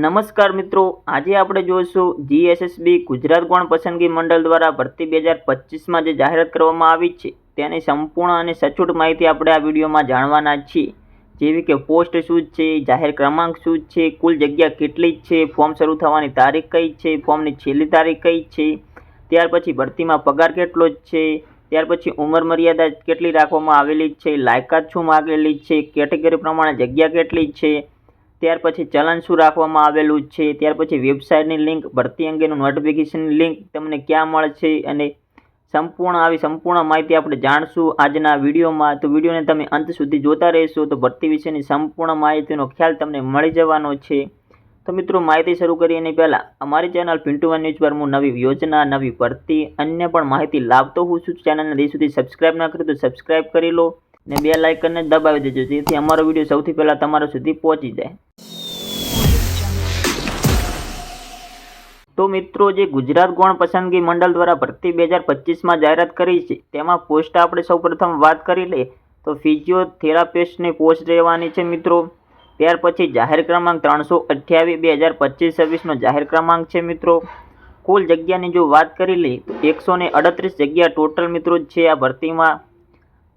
નમસ્કાર મિત્રો, આજે આપણે જોઈશું જીએસએસબી ગુજરાત ગૌણ પસંદગી મંડળ દ્વારા ભરતી બે હજાર પચીસમાં જે જાહેરાત કરવામાં આવી છે, તેની સંપૂર્ણ અને સચોટ માહિતી આપણે આ વિડીયોમાં જાણવાના છીએ. જેવી કે પોસ્ટ શું છે, જાહેર ક્રમાંક શું છે, કુલ જગ્યા કેટલી છે, ફોર્મ શરૂ થવાની તારીખ કઈ છે, ફોર્મની છેલ્લી તારીખ કઈ છે, ત્યાર પછી ભરતીમાં પગાર કેટલો છે, ત્યાર પછી ઉંમર મર્યાદા કેટલી રાખવામાં આવેલી છે, લાયકાત શું માગેલી છે, કેટેગરી પ્રમાણે જગ્યા કેટલી છે ત્યાર પછી ચલણ શું રાખવામાં આવેલું છે. ત્યાર પછી વેબસાઇટની લિંક ભરતી અંગેનું નોટિફિકેશનની લિંક તમને ક્યાં મળશે અને સંપૂર્ણ આવી સંપૂર્ણ માહિતી આપણે જાણશું આજના વિડીયોમાં. તો વિડીયોને તમે અંત સુધી જોતા રહેશો તો ભરતી વિશેની સંપૂર્ણ માહિતીનો ખ્યાલ તમને મળી જવાનો છે. તો મિત્રો, માહિતી શરૂ કરીએ એની પહેલાં, અમારી ચેનલ પિન્ટુ વન ન્યૂઝ પર હું નવી યોજના, નવી ભરતી, અન્ય પણ માહિતી લાવતો હું છું. ચેનલને હજી સુધી સબસ્ક્રાઇબ ના કરી તો સબસ્ક્રાઇબ કરી લો. ને બે લાઇકનને દબાવી દેજો, જેથી અમારો વીડિયો સૌથી પહેલાં તમારા સુધી પહોંચી જાય. તો મિત્રો, જે ગુજરાત ગૌણ પસંદગી મંડળ દ્વારા ભરતી બે હજાર પચીસમાં જાહેરાત કરી છે, તેમાં પોસ્ટ આપણે સૌપ્રથમ વાત કરી લઈએ, તો ફિઝિયોથેરાપિસ્ટની પોસ્ટ રહેવાની છે મિત્રો. ત્યાર પછી જાહેર ક્રમાંક ત્રણસો અઠ્યાવીસ બે હજાર પચીસ છવ્વીસનો જાહેર ક્રમાંક છે મિત્રો. કુલ જગ્યાની જો વાત કરી લઈએ તો એકસો અડત્રીસ જગ્યા ટોટલ મિત્રો છે આ ભરતીમાં.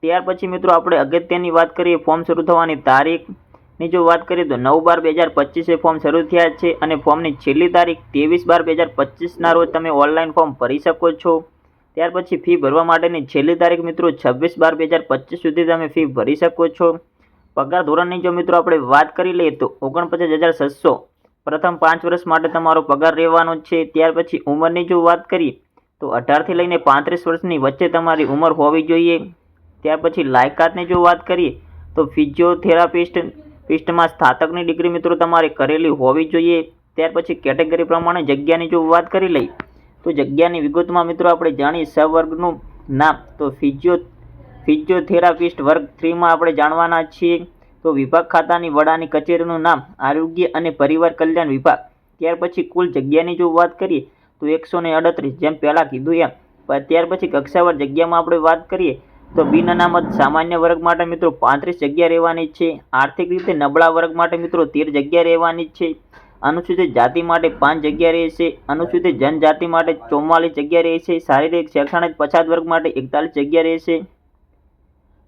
ત્યાર પછી મિત્રો આપણે અગત્યની વાત કરીએ ફોર્મ શરૂ થવાની તારીખની જો વાત કરીએ તો નવ બાર બે હજાર પચીસે ફોર્મ શરૂ થયા છે અને ફોર્મની છેલ્લી તારીખ ત્રેવીસ બાર બે હજાર પચીસના રોજ તમે ઓનલાઈન ફોર્મ ભરી શકો છો. ત્યાર પછી ફી ભરવા માટેની છેલ્લી તારીખ મિત્રો છવ્વીસ બાર બે હજાર પચીસ સુધી તમે ફી ભરી શકો છો. પગાર ધોરણની જો મિત્રો આપણે વાત કરી લઈએ તો ઓગણપચાસ હજાર છસો પ્રથમ પાંચ વર્ષ માટે તમારો પગાર રહેવાનો છે. ત્યાર પછી ઉંમરની જો વાત કરીએ તો અઢારથી લઈને પાંત્રીસ વર્ષની વચ્ચે તમારી ઉંમર હોવી જોઈએ. ત્યાર પછી લાયકાતની જો વાત કરીએ, તો ફિઝિયોથેરાપિસ્ટ પિસ્ટમાં સ્નાતકની ડિગ્રી મિત્રો તમારે કરેલી હોવી જોઈએ. ત્યાર પછી કેટેગરી પ્રમાણે જગ્યાની જો વાત કરી લઈએ, તો જગ્યાની વિગતમાં મિત્રો આપણે જાણીએ સવર્ગનું નામ. તો ફિઝિયો, ફિઝિયોથેરાપિસ્ટ વર્ગ થ્રીમાં આપણે જાણવાના છીએ. તો વિભાગ ખાતાની વડાની કચેરીનું નામ, આરોગ્ય અને પરિવાર કલ્યાણ વિભાગ. ત્યાર પછી કુલ જગ્યાની જો વાત કરીએ, તો એકસો ને અડત્રીસ, જેમ પહેલાં કીધું એમ. ત્યાર પછી કક્ષાવાર જગ્યામાં આપણે વાત કરીએ તો બિન અનામત સામાન્ય વર્ગ માટે મિત્રો પાંત્રીસ જગ્યા રહેવાની છે. આર્થિક રીતે નબળા વર્ગ માટે મિત્રો તેર જગ્યા રહેવાની છે. અનુસૂચિત જાતિ માટે પાંચ જગ્યા રહેશે. અનુસૂચિત જનજાતિ માટે ચૌવાલીસ જગ્યા રહેશે. શારીરિક, શૈક્ષણિક પછાત વર્ગ માટે એકતાલીસ જગ્યા રહેશે.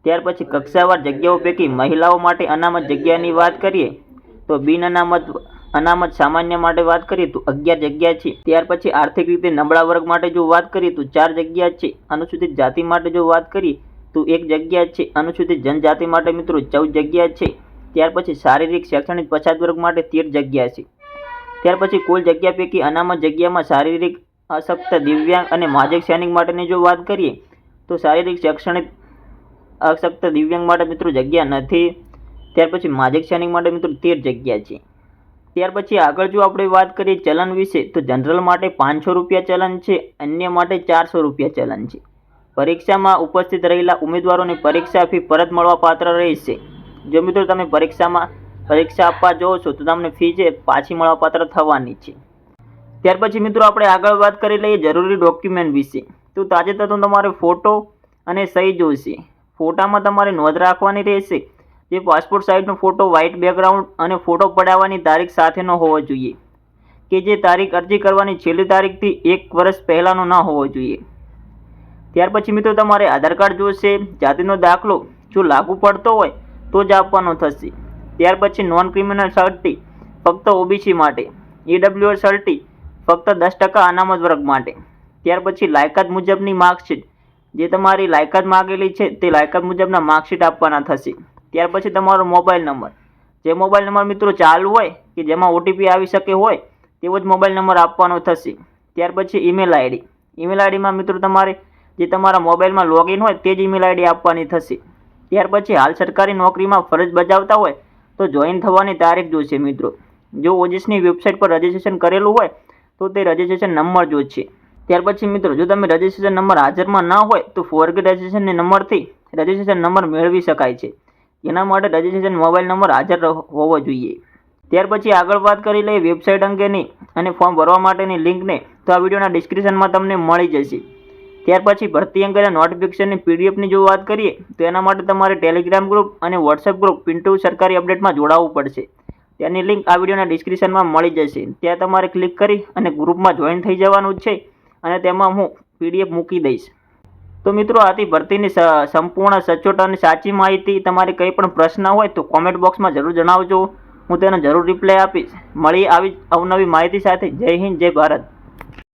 ત્યાર પછી કક્ષાવાર જગ્યાઓ પૈકી મહિલાઓ માટે અનામત જગ્યાની વાત કરીએ, તો બિન અનામત અનામત સામાન્ય માટે વાત કરીએ તો અગિયાર જગ્યા છે. ત્યાર પછી આર્થિક રીતે નબળા વર્ગ માટે જો વાત કરીએ તો ચાર જગ્યા છે. અનુસૂચિત જાતિ માટે જો વાત કરીએ તો એક જગ્યા છે અનુસૂચિત જનજાતિ માટે મિત્રો ચૌદ જગ્યા છે? ત્યાર પછી શારીરિક, શૈક્ષણિક, પછાત વર્ગ માટે તેર જગ્યા છે. ત્યાર પછી કુલ જગ્યા પૈકી અનામત જગ્યામાં શારીરિક, અશક્ત, દિવ્યાંગ અને માજિક સૈનિક માટેની જો વાત કરીએ, તો શારીરિક, શૈક્ષણિક, અશક્ત, દિવ્યાંગ માટે મિત્રો જગ્યા નથી. ત્યાર પછી માજિક સૈનિક માટે મિત્રો તેર જગ્યા છે. ત્યાર પછી આગળ જો આપણે વાત કરીએ ચલન વિશે, તો જનરલ માટે પાંચસો રૂપિયા ચલન છે, અન્ય માટે ચારસો રૂપિયા ચલન છે. પરીક્ષામાં ઉપસ્થિત રહેલા ઉમેદવારોને પરીક્ષા ફી પરત મળવાપાત્ર રહેશે. જો મિત્રો તમે પરીક્ષામાં પરીક્ષા આપવા જાઓ છો, તો તમને ફી છે પાછી મળવાપાત્ર થવાની છે. ત્યાર પછી મિત્રો આપણે આગળ વાત કરી લઈએ જરૂરી ડોક્યુમેન્ટ વિશે. તો તાજેતરનો તમારે ફોટો અને સહી જોઈશે. ફોટામાં તમારે નોંધ રાખવાની રહેશે. જે પાસપોર્ટ સાઇઝનો ફોટો, વ્હાઇટ બેકગ્રાઉન્ડ અને ફોટો પડાવવાની તારીખ સાથેનો હોવો જોઈએ. કે જે તારીખ અરજી કરવાની છેલ્લી તારીખથી એક વર્ષ પહેલાંનો ન હોવો જોઈએ. ત્યાર પછી મિત્રો તમારે આધાર કાર્ડ જોઈશે, જાતિનો દાખલો જો લાગુ પડતો હોય તો જ આપવાનો થશે. ત્યાર પછી નોન ક્રિમિનલ સર્ટી ફક્ત ઓબીસી માટે ઈડબ્લ્યુએસ સર્ટી ફક્ત દસ ટકા અનામત વર્ગ માટે. ત્યાર પછી લાયકાત મુજબની માર્કશીટ. જે તમારી લાયકાત માગેલી છે, તે લાયકાત મુજબના માર્કશીટ આપવાના થશે. ત્યાર પછી તમારો મોબાઈલ નંબર. જે મોબાઈલ નંબર મિત્રો ચાલુ હોય કે જેમાં ઓટીપી આવી શકે હોય, તેવો જ મોબાઈલ નંબર આપવાનો થશે. ત્યાર પછી ઈમેલ આઈડી. ઈમેલ આઈડીમાં મિત્રો તમારે જે તમારા મોબાઈલમાં લોગિન હોય તે જ ઈમેલ આઈડી આપવાની થશે. ત્યાર પછી હાલ સરકારી નોકરીમાં ફરજ બજાવતા હોય તો જોઈન થવાની તારીખ જોઈશે મિત્રો. જો ઓજીસની વેબસાઇટ પર રજિસ્ટ્રેશન કરેલું હોય તો તે રજિસ્ટ્રેશન નંબર જોશે. ત્યાર પછી મિત્રો, જો તમે રજિસ્ટ્રેશન નંબર હાજરમાં ન હોય તો ફોરગેટ રજિસ્ટ્રેશનની નંબરથી રજિસ્ટ્રેશન નંબર મેળવી શકાય છે. એના માટે રજિસ્ટ્રેશન મોબાઈલ નંબર હાજર હોવો જોઈએ. ત્યાર પછી આગળ વાત કરી લઈએ વેબસાઇટ અંગેની અને ફોર્મ ભરવા માટેની લિંકને તો આ વિડીયોના ડિસ્ક્રિપ્શનમાં તમને મળી જશે. ત્યાર પછી ભરતી અંગેના નોટિફિકેશનની પીડીએફની જો વાત કરીએ, તો એના માટે તમારે ટેલિગ્રામ ગ્રુપ અને વોટ્સએપ ગ્રુપ પિન્ટુ સરકારી અપડેટમાં જોડાવવું પડશે. તેની લિંક આ વિડીયોના ડિસ્ક્રિપ્શનમાં મળી જશે. ત્યાં તમારે ક્લિક કરી અને ગ્રુપમાં જોઈન થઈ જવાનું છે અને તેમાં હું પીડીએફ મૂકી દઈશ. તો મિત્રો, આથી ભરતીની સંપૂર્ણ સચોટ અને સાચી માહિતી તમારે કંઈ પણ પ્રશ્ન હોય તો કોમેન્ટ બોક્સમાં જરૂર જણાવજો. હું તેનો જરૂર રિપ્લાય આપીશ. મળી આવી અવનવી માહિતી સાથે. જય હિન્દ, જય ભારત.